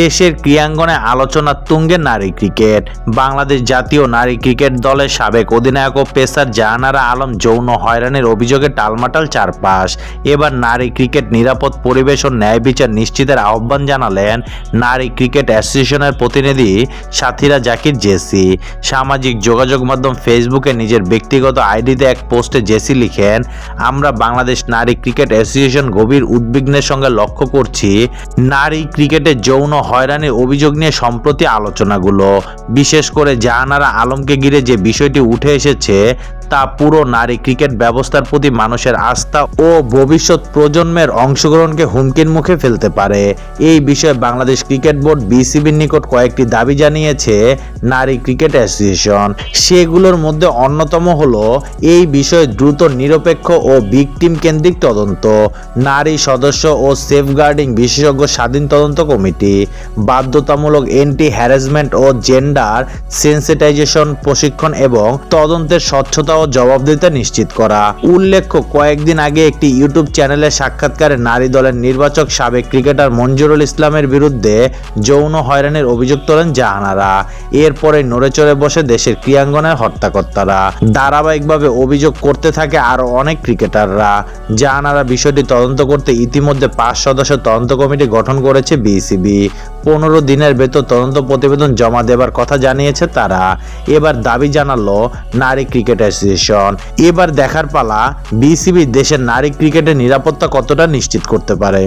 দেশের ক্রীড়াঙ্গনে আলোচনার তুঙ্গে নারী ক্রিকেট। বাংলাদেশ জাতীয় নারী ক্রিকেট দলের সাবেক অধিনায়ক ও পেসার জাহানারা আলম যৌন হয়রানির অভিযোগে টালমাটাল চারপাশ। এবার নারী ক্রিকেট নিরাপদ পরিবেশ ও ন্যায় বিচার নিশ্চিতের আহ্বান জানালেন নারী ক্রিকেট অ্যাসোসিয়েশনের প্রতিনিধি সাথীরা জাকির জেসি। সামাজিক যোগাযোগ মাধ্যম ফেসবুকে নিজের ব্যক্তিগত আইডিতে এক পোস্টে জেসি লিখেন, আমরা বাংলাদেশ নারী ক্রিকেট অ্যাসোসিয়েশন গভীর উদ্বিগ্নের সঙ্গে লক্ষ্য করছি, নারী ক্রিকেটে যৌন হয়রানির অভিযোগ নিয়ে সম্প্রতি আলোচনাগুলো। বিশেষ করে জাহানারা আলমকে ঘিরে যে বিষয়টি উঠে এসেছে তা পুরো নারী ক্রিকেট ব্যবস্থার প্রতি মানুষের আস্থা ও ভবিষ্যৎ প্রজন্মের অংশগ্রহণকে হুমকির মুখে ফেলতে পারে। এই বিষয়ে বাংলাদেশ ক্রিকেট বোর্ড বিসিবির নিকট কয়েকটি দাবি জানিয়েছে নারী ক্রিকেট অ্যাসোসিয়েশন। সেগুলোর মধ্যে অন্যতম হলো, এই বিষয়ে দ্রুত নিরপেক্ষ ও ভিকটিম কেন্দ্রিক তদন্ত। নারী সদস্য ও সেফগার্ডিং বিশেষজ্ঞ স্বাধীন তদন্ত কমিটি। বাধ্যতামূলক এন্টি হ্যারাসমেন্ট ও জেন্ডার সেন্সিটাইজেশন প্রশিক্ষণ এবং তদন্তের স্বচ্ছতা ও জবাবদিহিতা নিশ্চিত করা। উল্লেখ্য, কয়েকদিন আগে একটি ইউটিউব চ্যানেলে সাক্ষাৎকারে নারী দলের নির্বাচক সাবেক ক্রিকেটার মঞ্জুরুল ইসলামের বিরুদ্ধে যৌন হয়রানির অভিযোগ তোলেন জাহানারা। এরপরে নড়ে চড়ে বসে দেশের ক্রীড়াঙ্গনের হত্যাকর্তারা ধারাবাহিকভাবে অভিযোগ করতে থাকে আরও অনেক ক্রিকেটাররা। জাহানারা বিষয়টি তদন্ত করতে ইতিমধ্যে পাঁচ সদস্য তদন্ত কমিটি গঠন করেছে বিসিবি। পনেরো দিনের ভেতর তদন্ত প্রতিবেদন জমা দেবার কথা জানিয়েছে তারা। এবার দাবি জানালো নারী ক্রিকেট অ্যাসোসিয়েশন। এবার দেখার পালা, বিসিবি দেশের নারী ক্রিকেটের নিরাপত্তা কতটা নিশ্চিত করতে পারে?